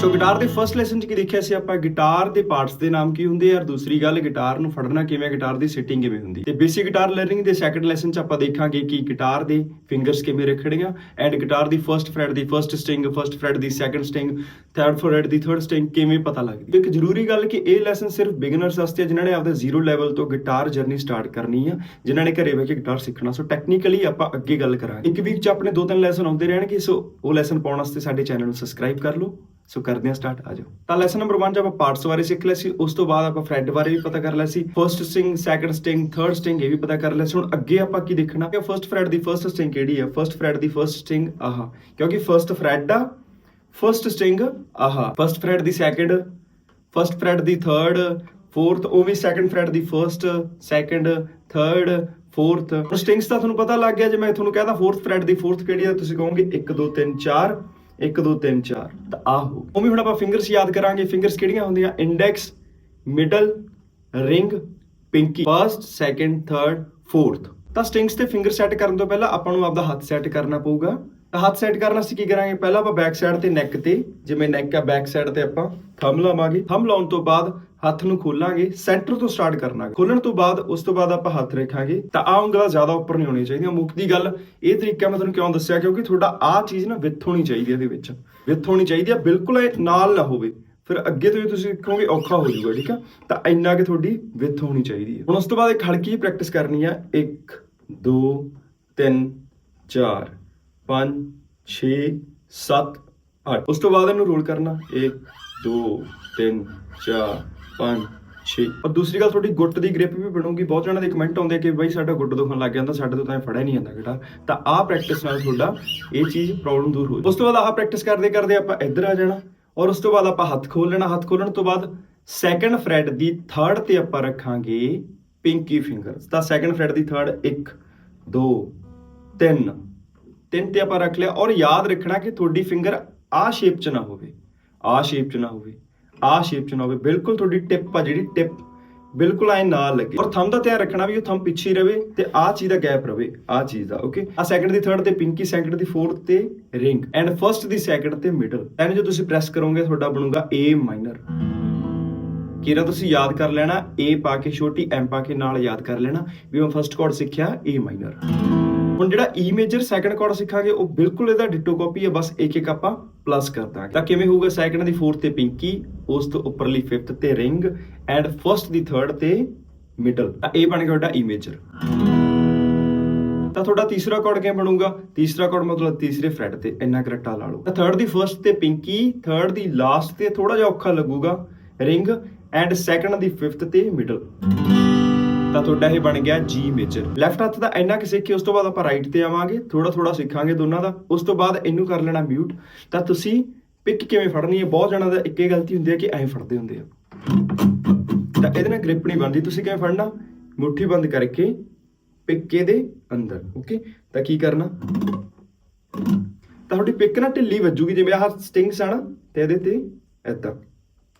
ਸੋ guitar ਦੇ first lesson 'ਚ ਕੀ ਦੇਖਿਆ ਸੀ ਆਪਾਂ? ਗਿਟਾਰ ਦੇ ਪਾਰਟਸ ਦੇ ਨਾਮ ਕੀ ਹੁੰਦੇ ਆ? ਔਰ ਦੂਸਰੀ ਗੱਲ ਗਿਟਾਰ ਨੂੰ ਫੜਨਾ ਕਿਵੇਂ ਗਿਟਾਰ ਦੀ ਸਿਟਿੰਗ ਕਿਵੇਂ ਹੁੰਦੀ? ਤੇ ਬੇਸਿਕ ਗਿਟਾਰ ਲਰਨਿੰਗ ਦੇ ਸੈਕੰਡ ਲੈਸਨ 'ਚ ਆਪਾਂ ਦੇਖਾਂਗੇ ਕਿ ਗਿਟਾਰ ਦੇ ਫਿੰਗਰਸ ਕਿਵੇਂ ਰੱਖਣੀਆਂ ਐਂਡ ਗਿਟਾਰ ਦੀ ਫਰਸਟ ਫਰੈਟ ਦੀ ਫਰਸਟ ਸਟ੍ਰਿੰਗ ਫਰਸਟ ਫਰੈਟ ਦੀ ਸੈਕੰਡ ਸਟ੍ਰਿੰਗ ਥਰਡ ਫਰੈਟ ਦੀ ਥਰਡ ਸਟ੍ਰਿੰਗ ਕਿਵੇਂ ਪਤਾ ਲੱਗਦੀ? ਇੱਕ ਜ਼ਰੂਰੀ ਗੱਲ ਕਿ ਇਹ ਲੈਸਨ ਸਿਰਫ ਬਿਗਨਰਸ ਵਾਸਤੇ ਹੈ ਜਿਨ੍ਹਾਂ ਨੇ ਆਪਦੇ ਜ਼ੀਰੋ ਲੈਵਲ ਤੋਂ ਗਿਟਾਰ ਜਰਨੀ ਸਟਾਰਟ ਕਰਨੀ ਆ, ਜਿਨ੍ਹਾਂ ਨੇ ਘਰੇ ਬਹਿ ਕੇ ਗਿਟਾਰ ਸਿੱਖਣਾ। ਸੋ ਟੈਕਨੀਕਲੀ ਆਪਾਂ ਅੱਗੇ ਗੱਲ ਕਰਾਂਗੇ। ਇੱਕ ਵੀਕ 'ਚ ਆਪਣੇ ਦੋ ਤਿੰਨ ਲੈਸਨ ਆਉਂਦੇ ਰਹਿਣਗੇ। ਸੋ ਉਹ ਲੈਸਨ ਪਾਉਣ ਵਾਸਤੇ ਸਾਡੇ ਚੈਨਲ ਨੂੰ ਸਬਸਕ੍ਰਾਈਬ ਕਰ ਲਓ। ਸੋ ਕਰਦੇ ਹਾਂ ਸਟਾਰਟ ਆ ਜਾਓ। ਤਾਂ ਲੈਸਨ ਨੰਬਰ 1 ਚ ਆਪਾਂ ਪਾਰਟਸ ਬਾਰੇ ਸਿੱਖ ਲਿਆ ਸੀ, ਉਸ ਤੋਂ ਬਾਅਦ ਆਪਾਂ ਫਰੈਟ ਬਾਰੇ ਵੀ ਪਤਾ ਕਰ ਲਿਆ ਸੀ। First string second string third string ਇਹ ਵੀ ਪਤਾ ਕਰ ਲਿਆ ਸੀ। ਹੁਣ ਅੱਗੇ ਆਪਾਂ ਕੀ ਦੇਖਣਾ? ਕਿ ਫਰਸਟ ਫਰੈਟ ਦੀ ਫਰਸਟ ਸਟ੍ਰਿੰਗ ਕਿਹੜੀ ਹੈ? ਫਰਸਟ ਫਰੈਟ ਦੀ ਫਰਸਟ ਸਟ੍ਰਿੰਗ ਆਹ। ਕਿਉਂਕਿ ਫਰਸਟ ਫਰੈਟ ਦਾ ਫਰਸਟ ਸਟ੍ਰਿੰਗ ਆਹ। ਫਰਸਟ ਫਰੈਟ ਦੀ ਸੈਕੰਡ ਫਰਸਟ ਫਰੈਟ ਦੀ ਥਰਡ ਫੋਰਥ ਉਹ ਵੀ ਸੈਕੰਡ ਫਰੈਟ ਦੀ first second third fourth strings ਤਾਂ ਤੁਹਾਨੂੰ ਪਤਾ ਲੱਗ ਗਿਆ, ਜੇ ਮੈਂ ਤੁਹਾਨੂੰ ਕਹਦਾ ਫੋਰਥ ਫਰੈਟ ਦੀ ਫੋਰਥ ਕਿਹੜੀ ਹੈ, ਤੁਸੀਂ ਕਹੋਗੇ 1 2 3 4 1 2 3 4 ਤਾਂ ਆਹ ਹੋ ਉਹ ਹੁਣ ਆਪਾਂ ਫਿੰਗਰਸ ਯਾਦ ਕਰਾਂਗੇ। ਫਿੰਗਰਸ ਕਿਹੜੀਆਂ ਹੁੰਦੀਆਂ? Index middle ring pinky first second third fourth ਤਾਂ ਸਟ੍ਰਿੰਗਸ ਤੇ ਫਿੰਗਰ ਸੈੱਟ ਕਰਨ ਤੋਂ ਪਹਿਲਾਂ ਆਪਾਂ ਨੂੰ ਆਪਦਾ ਹੱਥ ਸੈੱਟ ਕਰਨਾ ਪਊਗਾ। ਤਾਂ ਹੱਥ ਸੈੱਟ ਕਰਨ ਅਸੀਂ ਕੀ ਕਰਾਂਗੇ? ਪਹਿਲਾਂ ਆਪਾਂ ਬੈਕ ਸਾਈਡ ਤੇ ਨੈਕ ਤੇ, ਜਿਵੇਂ ਨੈਕ ਆ ਬੈਕ ਸਾਈਡ ਤੇ ਆਪਾਂ ਥੰਮ ਲਾਵਾਂਗੇ। ਥੰਮ ਲਾਉਣ ਤੋਂ ਬਾਅਦ ਹੱਥ ਨੂੰ ਖੋਲਾਂਗੇ ਸੈਂਟਰ ਤੋਂ ਸਟਾਰਟ ਕਰਨਾ ਖੋਲਣ ਤੋਂ ਬਾਅਦ, ਉਸ ਤੋਂ ਬਾਅਦ ਆਪਾਂ ਹੱਥ ਰੱਖਾਂਗੇ। ਤਾਂ ਆਹ ਉਂਗਲਾਂ ਜ਼ਿਆਦਾ ਉੱਪਰ ਨਹੀਂ ਹੋਣੀਆਂ ਚਾਹੀਦੀਆਂ। ਮੁੱਖ ਦੀ ਗੱਲ, ਇਹ ਤਰੀਕਾ ਮੈਂ ਤੁਹਾਨੂੰ ਕਿਉਂ ਦੱਸਿਆ? ਕਿਉਂਕਿ ਤੁਹਾਡਾ ਆਹ ਚੀਜ਼ ਨਾ ਵਿੱਥ ਹੋਣੀ ਚਾਹੀਦੀ ਹੈ ਇਹਦੇ ਵਿੱਚ। ਵਿੱਥ ਹੋਣੀ ਚਾਹੀਦੀ ਹੈ। ਬਿਲਕੁਲ ਇਹ ਨਾਲ ਨਾ ਹੋਵੇ। ਫਿਰ ਅੱਗੇ ਤੋਂ ਹੀ ਤੁਸੀਂ ਕਹੋਗੇ, ਔਖਾ ਹੋ ਜਾਊਗਾ, ਠੀਕ ਆ? ਤਾਂ ਇੰਨਾ ਕਿ ਤੁਹਾਡੀ ਵਿੱਥ ਹੋਣੀ ਚਾਹੀਦੀ ਹੈ। ਹੁਣ ਉਸ ਤੋਂ ਬਾਅਦ ਇੱਕ ਹਲਕੀ ਪ੍ਰੈਕਟਿਸ ਕਰਨੀ ਆ। 1 2 3 4 5 6 7 8 ਉਸ ਤੋਂ ਬਾਅਦ ਇਹਨੂੰ ਰੋਲ ਕਰਨਾ। 1 2 3 4 5 6 ਔਰ ਦੂਸਰੀ ਗੱਲ, ਤੁਹਾਡੀ ਗੁੱਟ ਦੀ ਗ੍ਰਿਪ ਵੀ ਬਣੂਗੀ। ਬਹੁਤ ਜਣਾਂ ਦੇ ਕਮੈਂਟ ਆਉਂਦੇ ਕਿ ਬਈ ਸਾਡਾ ਗੁੱਟ ਦੁਖਣ ਲੱਗ ਜਾਂਦਾ, ਸਾਡੇ ਤੋਂ ਤਾਂ ਇਹ ਫੜਿਆ ਨਹੀਂ ਜਾਂਦਾ ਗਿਟਾਰ ਤਾਂ ਆਹ ਪ੍ਰੈਕਟਿਸ ਨਾਲ ਤੁਹਾਡਾ ਇਹ ਚੀਜ਼ ਪ੍ਰੋਬਲਮ ਦੂਰ ਹੋ ਉਸ ਤੋਂ ਬਾਅਦ ਆਹ ਪ੍ਰੈਕਟਿਸ ਕਰਦੇ ਕਰਦੇ ਆਪਾਂ ਇੱਧਰ ਆ ਜਾਣਾ। ਔਰ ਉਸ ਤੋਂ ਬਾਅਦ ਆਪਾਂ ਹੱਥ ਖੋਲ ਲੈਣਾ। ਹੱਥ ਖੋਲਣ ਤੋਂ ਬਾਅਦ ਸੈਕੰਡ ਫਰੈਟ ਦੀ ਥਰਡ ਤੇ ਆਪਾਂ ਰੱਖਾਂਗੇ ਪਿੰਕੀ ਫਿੰਗਰ ਤਾਂ ਸੈਕੰਡ ਫਰੈਟ ਦੀ ਥਰਡ 1 2 3 ਤਿੰਨ ਤੇ ਆਪਾਂ ਰੱਖ ਲਿਆ। ਔਰ ਯਾਦ ਰੱਖਣਾ ਕਿ ਤੁਹਾਡੀ ਫਿੰਗਰ ਆਹ ਸ਼ੇਪ 'ਚ ਨਾ ਹੋਵੇ। ਆਹ ਸ਼ੇਪ 'ਚ ਨਾ ਹੋਵੇ। ਆਹ ਸ਼ੇਪ 'ਚ ਨਾ ਹੋਵੇ ਬਿਲਕੁਲ ਤੁਹਾਡੀ ਟਿਪ ਆ ਜਿਹੜੀ ਟਿਪ ਬਿਲਕੁਲ ਐ ਨਾਲ ਲੱਗੇ। ਔਰ ਥੰਬ ਦਾ ਧਿਆਨ ਰੱਖਣਾ ਵੀ ਉਹ ਥੰਬ ਪਿੱਛੇ ਹੀ ਰਵੇ ਤੇ ਆਹ ਚੀਜ਼ ਦਾ ਗੈਪ ਰਵੇ, ਆਹ ਚੀਜ਼ ਦਾ ਓਕੇ ਆ ਸੈਕੰਡ ਦੀ ਥਰਡ ਤੇ ਪਿੰਕੀ ਸੈਕੰਡ ਦੀ ਫੋਰਥ ਤੇ ਰਿੰਗ ਐਂਡ ਫਰਸਟ ਦੀ ਸੈਕੰਡ ਤੇ ਮਿਡਲ ਐਨ ਜੋ ਤੁਸੀਂ ਪ੍ਰੈਸ ਕਰੋਗੇ ਤੁਹਾਡਾ ਬਣੂਗਾ A ਮਾਈਨਰ ਕਿਰਾ ਤੁਸੀਂ ਯਾਦ ਕਰ ਲੈਣਾ? A ਪਾ ਕੇ ਛੋਟੀ, M ਪਾ ਕੇ ਨਾਲ ਯਾਦ ਕਰ ਲੈਣਾ ਵੀ ਮੈਂ ਫਰਸਟ ਕੋਡ ਸਿੱਖਿਆ A ਮਾਈਨਰ ਹੁਣ ਜਿਹੜਾ E ਮੇਜਰ ਸੈਕੰਡ ਕੋਡ ਸਿੱਖਾਂਗੇ, ਉਹ ਬਿਲਕੁਲ ਇਹਦਾ ਡਿਟੋ ਕਾਪੀ ਹੈ, ਬਸ ਇੱਕ ਇੱਕ ਆਪਾਂ ਪਲੱਸ ਕਰ ਦਾਂਗੇ। ਤਾਂ ਕਿਵੇਂ ਹੋਊਗਾ ਸੈਕੰਡ ਦੀ ਫੋਰਥ ਤੇ ਪਿੰਕੀ ਉਸ ਤੋਂ ਉੱਪਰਲੀ ਫਿਫਥ ਤੇ ਰਿੰਗ ਐਂਡ ਫਰਸਟ ਦੀ ਥਰਡ ਤੇ ਮਿਡਲ ਤਾਂ ਇਹ ਬਣ ਗਿਆ ਤੁਹਾਡਾ E ਮੇਜਰ ਤਾਂ ਤੁਹਾਡਾ ਤੀਸਰਾ ਕੋਡ ਕਿਵੇਂ ਬਣੂਗਾ? ਤੀਸਰਾ ਕੋਡ ਮਤਲਬ ਤੀਸਰੇ ਫਰੈਟ ਤੇ, ਇੰਨਾ ਕਰਟਾ ਲਾ ਲਓ। ਤਾਂ ਥਰਡ ਦੀ ਫਰਸਟ ਤੇ ਪਿੰਕੀ ਥਰਡ ਦੀ ਲਾਸਟ ਤੇ ਥੋੜਾ ਜਿਹਾ ਔਖਾ ਲੱਗੂਗਾ ਰਿੰਗ ਐਂਡ ਸੈਕੰਡ ਦੀ ਫਿਫਥ ਤੇ ਮਿਡਲ ਤਾਂ ਤੁਹਾਡਾ ਇਹ ਬਣ ਗਿਆ G ਮੇਜਰ ਲੈਫਟ ਹੱਥ ਦਾ ਇੰਨਾ ਕਿ ਸਿੱਖ ਉਸ ਤੋਂ ਬਾਅਦ ਆਪਾਂ ਰਾਈਟ ਤੇ ਆਵਾਂਗੇ ਥੋੜਾ ਥੋੜਾ ਸਿੱਖਾਂਗੇ ਦੋਨਾਂ ਦਾ। ਉਸ ਤੋਂ ਬਾਅਦ ਇਹਨੂੰ ਕਰ ਲੈਣਾ ਮਿਊਟ ਤਾਂ ਤੁਸੀਂ ਪਿਕ ਕਿਵੇਂ ਫੜਨੀ ਹੈ? ਬਹੁਤ ਜਣਾਂ ਦਾ ਇੱਕੇ ਗਲਤੀ ਹੁੰਦੀ ਹੈ ਕਿ ਐਂ ਫੜਦੇ ਹੁੰਦੇ ਆ। ਤਾਂ ਇਹਦੇ ਨਾਲ ਗ੍ਰਿਪ ਨਹੀਂ ਬਣਦੀ। ਤੁਸੀਂ ਕਿਵੇਂ ਫੜਨਾ? ਮੁੱਠੀ ਬੰਦ ਕਰਕੇ ਪਿੱਕੇ ਦੇ ਅੰਦਰ ਓਕੇ ਤਾਂ ਕੀ ਕਰਨਾ? ਤਾਂ ਤੁਹਾਡੀ ਪਿੱਕ ਨਾ ਢਿੱਲੀ ਵੱਜੂਗੀ, ਜਿਵੇਂ ਆਹ ਸਟਿੰਗਸ ਆ ਨਾ, ਤੇ ਇਹਦੇ ਤੇ ਏਦਾਂ।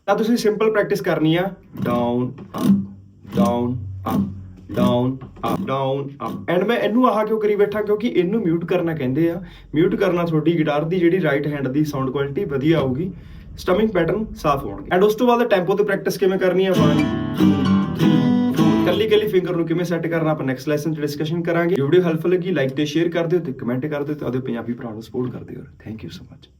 ਤਾਂ ਤੁਸੀਂ ਸਿੰਪਲ ਪ੍ਰੈਕਟਿਸ ਕਰਨੀ ਆ। Down up down up down up down up and ਮੈਂ ਇਹਨੂੰ ਆਹ ਕਿਉਂ ਕਰੀ ਬੈਠਾ? ਕਿਉਂਕਿ ਇਹਨੂੰ ਮਿਊਟ ਕਰਨਾ ਕਹਿੰਦੇ ਆ। ਮਿਊਟ ਕਰਨਾ ਤੁਹਾਡੀ ਗਿਟਾਰ ਦੀ ਜਿਹੜੀ ਰਾਈਟ ਹੈਂਡ ਦੀ ਸਾਊਂਡ ਕੁਆਲਿਟੀ ਵਧੀਆ ਆਊਗੀ। ਸਟਮਿੰਗ ਪੈਟਰਨ ਸਾਫ਼ ਹੋਣਗੇ। ਐਂਡ ਉਸ ਤੋਂ ਬਾਅਦ ਟੈਂਪੋ ਤੇ ਪ੍ਰੈਕਟਿਸ ਕਿਵੇਂ ਕਰਨੀ ਹੈ 1 2 3 ਕੱਲੀ ਕੱਲੀ ਫਿੰਗਰ ਨੂੰ ਕਿਵੇਂ ਸੈੱਟ ਕਰਨਾ? ਆਪਾਂ ਨੈਕਸਟ ਲੈਸਨ 'ਚ ਡਿਸਕਸ਼ਨ ਕਰਾਂਗੇ। ਵੀਡੀਓ ਹੈਲਪਫੁਲ ਲੱਗੀ ਲਾਈਕ ਤੇ ਸ਼ੇਅਰ ਕਰ ਦਿਓ ਤੇ ਕਮੈਂਟ ਕਰ ਦਿਓ ਤੇ ਉਹਦੇ ਪੰਜਾਬੀ ਭਰਾ ਨੂੰ ਸਪੋਰਟ ਕਰ ਦਿਓ। Thank you so much